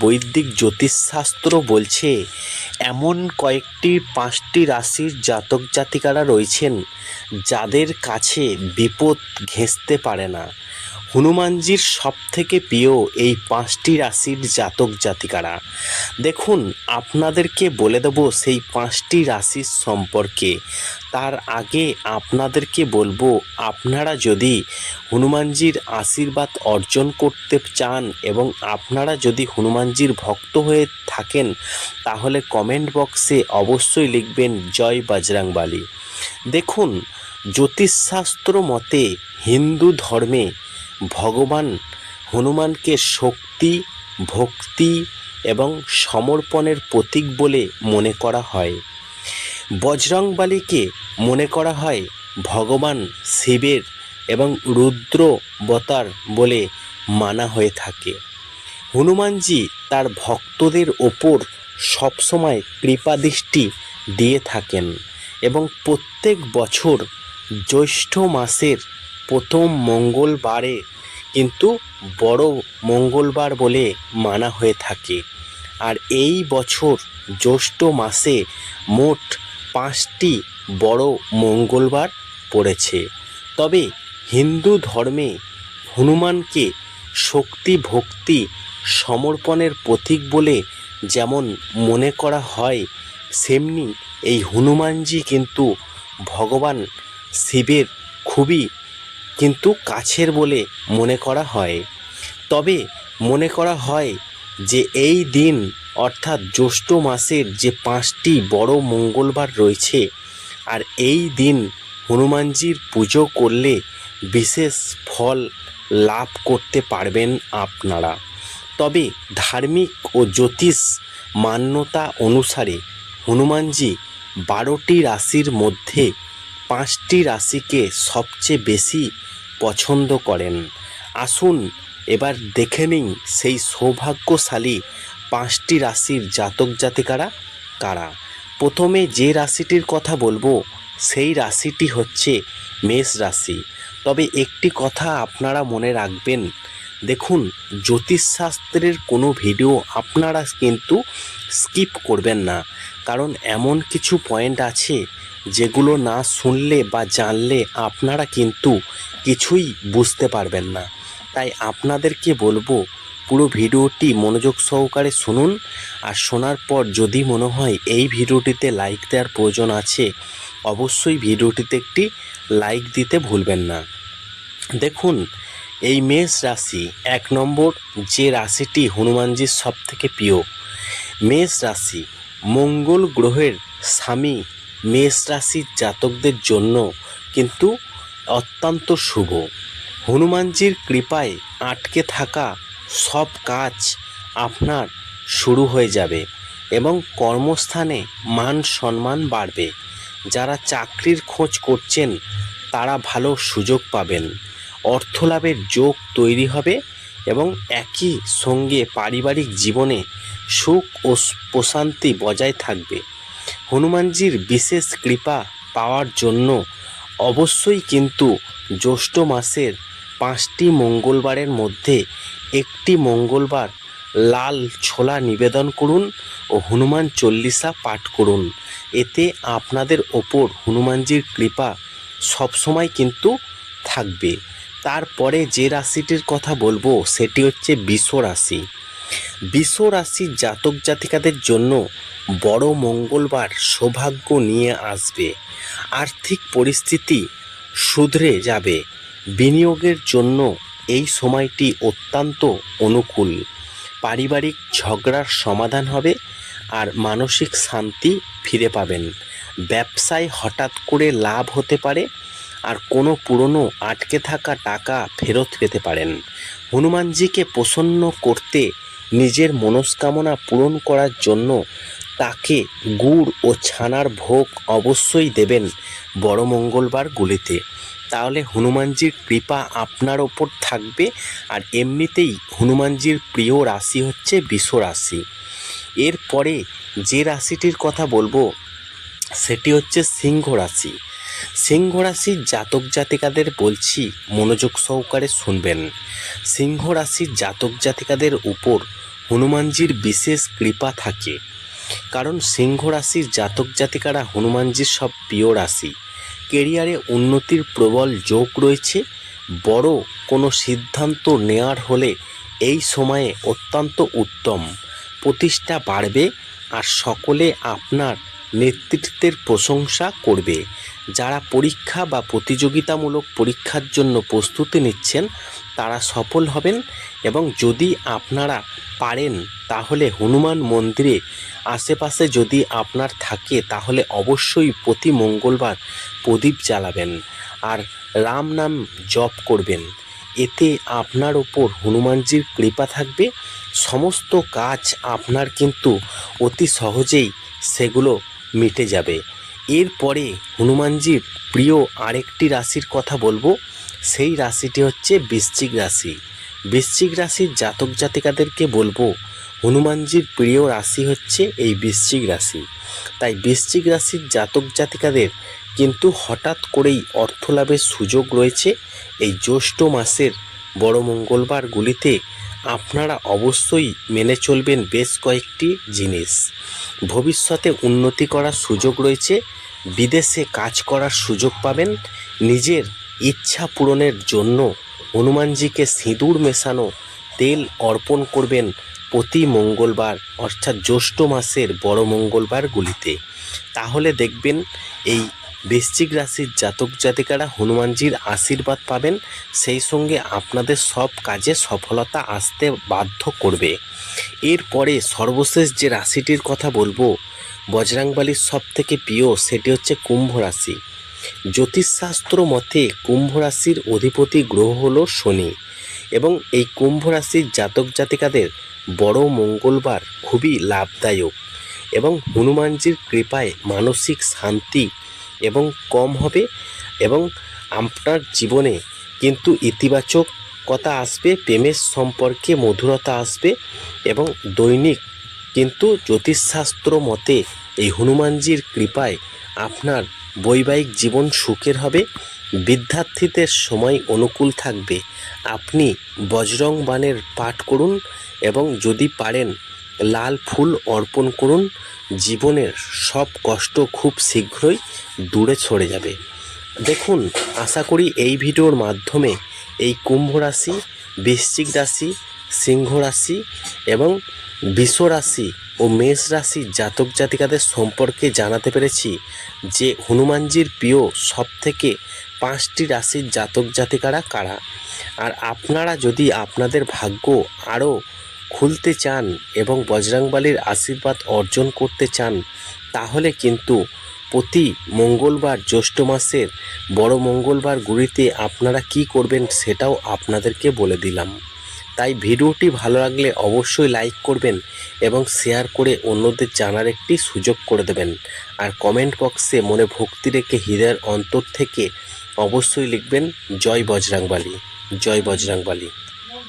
বৈদিক জ্যোতিষশাস্ত্র বলছে, এমন কয়েকটি পাঁচটি রাশির জাতক জাতিকারা রয়েছেন যাদের কাছে বিপদ ঘেঁষতে পারে না। হনুমানজির সব থেকে প্রিয় এই পাঁচটি রাশির জাতক জাতিকারা। দেখুন, আপনাদেরকে বলে দেব সেই পাঁচটি রাশির সম্পর্কে। তার আগে আপনাদেরকে বলব, আপনারা যদি হনুমানজির আশীর্বাদ অর্জন করতে চান এবং আপনারা যদি হনুমানজির ভক্ত হয়ে থাকেন, তাহলে কমেন্ট বক্সে অবশ্যই লিখবেন জয় বজরংবালী। দেখুন, জ্যোতিষশাস্ত্র মতে হিন্দু ধর্মে ভগবান হনুমানকে শক্তি, ভক্তি এবং সমর্পণের প্রতীক বলে মনে করা হয়। বজরংবালীকে মনে করা হয় ভগবান শিবের এবং রুদ্রবতার বলে মানা হয়ে থাকে। হনুমানজি তার ভক্তদের ওপর সবসময় কৃপাদৃষ্টি দিয়ে থাকেন এবং প্রত্যেক বছর জ্যৈষ্ঠ মাসের প্রথম মঙ্গলবারে কিন্তু বড় মঙ্গলবার বলে মানা হয়ে থাকে। আর এই বছর জ্যৈষ্ঠ মাসে মোট পাঁচটি বড় মঙ্গলবার পড়েছে। তবে হিন্দু ধর্মে হনুমানকে শক্তি ভক্তি সমর্পণের প্রতীক বলে যেমন মনে করা হয়, সেমনি এই হনুমানজি কিন্তু ভগবান শিবের খুবই কিন্তু কাছের বলে মনে করা হয়। তবে মনে করা হয় যে এই দিন, অর্থাৎ জ্যৈষ্ঠ মাসের যে পাঁচটি বড় মঙ্গলবার রয়েছে, আর এই দিন হনুমানজির পুজো করলে বিশেষ ফল লাভ করতে পারবেন আপনারা। তবে ধার্মিক ও জ্যোতিষ মান্যতা অনুসারে হনুমানজি বারোটি রাশির মধ্যে পাঁচটি রাশিকে সবচেয়ে বেশি পছন্দ করেন। আসুন, এবার দেখে নিন সেই সৌভাগ্যশালী পাঁচটি রাশির জাতক জাতিকারা কারা। প্রথমে যে রাশিটির কথা বলব, সেই রাশিটি হচ্ছে মেষ রাশি। তবে একটি কথা আপনারা মনে রাখবেন, দেখুন, জ্যোতিষশাস্ত্রের কোনো ভিডিও আপনারা কিন্তু স্কিপ করবেন না। কারণ এমন কিছু পয়েন্ট আছে যেগুলো না শুনলে বা জানলে আপনারা কিন্তু কিছুই বুঝতে পারবেন না। তাই আপনাদেরকে বলব, পুরো ভিডিওটি মনোযোগ সহকারে শুনুন আর শোনার পর যদি মনে হয় এই ভিডিওটিতে লাইক দেওয়ার প্রয়োজন আছে, অবশ্যই ভিডিওটিতে একটি লাইক দিতে ভুলবেন না। দেখুন, এই মেষ রাশি এক নম্বর যে রাশিটি হনুমানজির সব থেকে প্রিয়। মেষ রাশি মঙ্গল গ্রহের স্বামী মেষ রাশির জাতকদের জন্য কিন্তু অত্যন্ত শুভ। হনুমানজির কৃপায় আটকে থাকা সব কাজ আপনার শুরু হয়ে যাবে এবং কর্মস্থানে মান সম্মান বাড়বে। যারা চাকরির খোঁজ করছেন, তারা ভালো সুযোগ পাবেন। অর্থলাভের যোগ তৈরি হবে এবং একই সঙ্গে পারিবারিক জীবনে সুখ ও প্রশান্তি বজায় থাকবে। হনুমানজির বিশেষ কৃপা পাওয়ার জন্য অবশ্যই কিন্তু জ্যৈষ্ঠ মাসের পাঁচটি মঙ্গলবারের মধ্যে একটি মঙ্গলবার লাল ছোলা নিবেদন করুন ও হনুমান চল্লিশা পাঠ করুন। এতে আপনাদের ওপর হনুমানজির কৃপা সবসময় কিন্তু থাকবে। তারপরে যে রাশিটির কথা বলব, সেটি হচ্ছে বিশ্ব রাশি বিশ্ব রাশির জাতক জাতিকাদের জন্য বড় মঙ্গলবার সৌভাগ্য নিয়ে আসবে। আর্থিক পরিস্থিতি শুধরে যাবে। বিনিয়োগের জন্য এই সময়টি অত্যন্ত অনুকূল। পারিবারিক ঝগড়ার সমাধান হবে আর মানসিক শান্তি ফিরে পাবেন। ব্যবসায় হঠাৎ করে লাভ হতে পারে আর কোনো পুরনো আটকে থাকা টাকা ফেরত পেতে পারেন। হনুমানজিকে প্রসন্ন করতে নিজের মনস্কামনা পূরণ করার জন্য তাকে গুড় ও ছানার ভোগ অবশ্যই দেবেন বড় মঙ্গলবারগুলিতে তাহলে হনুমানজির কৃপা আপনার ওপর থাকবে আর এমনিতেই হনুমানজির প্রিয় রাশি হচ্ছে বিশ্ব রাশি। এরপরে যে রাশিটির কথা বলব, সেটি হচ্ছে সিংহ রাশি। সিংহ রাশির জাতক জাতিকাদের বলছি, মনোযোগ সহকারে শুনবেন। সিংহ রাশির জাতক জাতিকাদের উপর হনুমানজির বিশেষ কৃপা থাকে। কারণ সিংহ রাশির জাতক জাতিকারা হনুমানজির সব প্রিয় রাশি। কেরিয়ারে উন্নতির প্রবল যোগ রয়েছে। বড় কোনো সিদ্ধান্ত নেওয়ার হলে এই সময়ে অত্যন্ত উত্তম। প্রতিষ্ঠা বাড়বে আর সকলে আপনার নেতৃত্বের প্রশংসা করবে। যারা পরীক্ষা বা প্রতিযোগিতামূলক পরীক্ষার জন্য প্রস্তুতি নিচ্ছেন, তারা সফল হবেন এবং যদি আপনারা পারেন, তাহলে হনুমান মন্দিরে আশেপাশে যদি আপনার থাকে, তাহলে অবশ্যই প্রতি মঙ্গলবার প্রদীপ জ্বালাবেন আর রাম নাম জপ করবেন। এতে আপনার ওপর হনুমানজির কৃপা থাকবে। সমস্ত কাজ আপনার কিন্তু অতি সহজেই সেগুলো মিটে যাবে। এরপরে হনুমানজির প্রিয় আরেকটি রাশির কথা বলব। সেই রাশিটি হচ্ছে বৃশ্চিক রাশি। বৃশ্চিক রাশির জাতক জাতিকাদেরকে বলব হনুমানজির প্রিয় রাশি হচ্ছে এই বৃশ্চিক রাশি। তাই বৃশ্চিক রাশির জাতক জাতিকাদের কিন্তু হঠাৎ করেই অর্থ লাভের সুযোগ রয়েছে এই জ্যৈষ্ঠ মাসের বড় মঙ্গলবারগুলিতে। আপনারা অবশ্যই মেনে চলবেন বেশ কয়েকটি জিনিস। ভবিষ্যতে উন্নতি করার সুযোগ রয়েছে, বিদেশে কাজ করার সুযোগ পাবেন, নিজের ইচ্ছা পূরণের জন্য হনুমানজিকে সিঁদুর মেশানো, তেল অর্পণ করবেন প্রতি মঙ্গলবার, অর্থাৎ জ্যৈষ্ঠ মাসের বড় মঙ্গলবারগুলিতে তাহলে দেখবেন এই বৃশ্চিক রাশির জাতক জাতিকারা হনুমানজির আশীর্বাদ পাবেন, সেই সঙ্গে আপনাদের সব কাজে সফলতা আসতে বাধ্য করবে। এরপরে সর্বশেষ যে রাশিটির কথা বলব বজরাংবালির সব থেকে প্রিয়, সেটি হচ্ছে কুম্ভ রাশি। জ্যোতিষশাস্ত্র মতে কুম্ভ রাশির অধিপতি গ্রহ হলো শনি, এবং এই কুম্ভ রাশির জাতক জাতিকাদের বড় মঙ্গলবার খুবই লাভদায়ক এবং হনুমানজির কৃপায় মানসিক শান্তি এবং কম হবে এবং আপনার জীবনে কিন্তু ইতিবাচক কথা আসবে, প্রেমের সম্পর্কে মধুরতা আসবে এবং দৈনিক কিন্তু জ্যোতিষশাস্ত্র মতে এই হনুমানজির কৃপায় আপনার বৈবাহিক জীবন সুখের হবে বিদ্যার্থীদের সময় অনুকূল থাকবে। আপনি বজরং বাণের পাঠ করুন এবং যদি পারেন, লাল ফুল অর্পণ করুন। জীবনের সব কষ্ট খুব শীঘ্রই দূরে সরে যাবে। দেখুন, আশা করি এই ভিডিওর মাধ্যমে এই কুম্ভ রাশি, বৃশ্চিক রাশি, সিংহ রাশি এবং বৃষ রাশি ও মেষ রাশি জাতক জাতিকাদের সম্পর্কে জানাতে পেরেছি যে হনুমানজির প্রিয় সব থেকে পাঁচটি রাশির জাতক জাতিকারা কারা? আর আপনারা যদি আপনাদের ভাগ্য আরও খুলতে চান এবং বজরাংবালির আশীর্বাদ অর্জন করতে চান, তাহলে কিন্তু প্রতি মঙ্গলবার জ্যৈষ্ঠ মাসের বড় মঙ্গলবার গুলিতে আপনারা কি করবেন সেটাও আপনাদেরকে বলে দিলাম। তাই ভিডিওটি ভালো লাগলে অবশ্যই লাইক করবেন এবং শেয়ার করে অন্যদের জানার একটি সুযোগ করে দেবেন। আর কমেন্ট বক্সে মনে ভক্তি রেখে হৃদয়ের অন্তর থেকে অবশ্যই লিখবেন জয় বজরাংবালি জয় বজরাংবালি।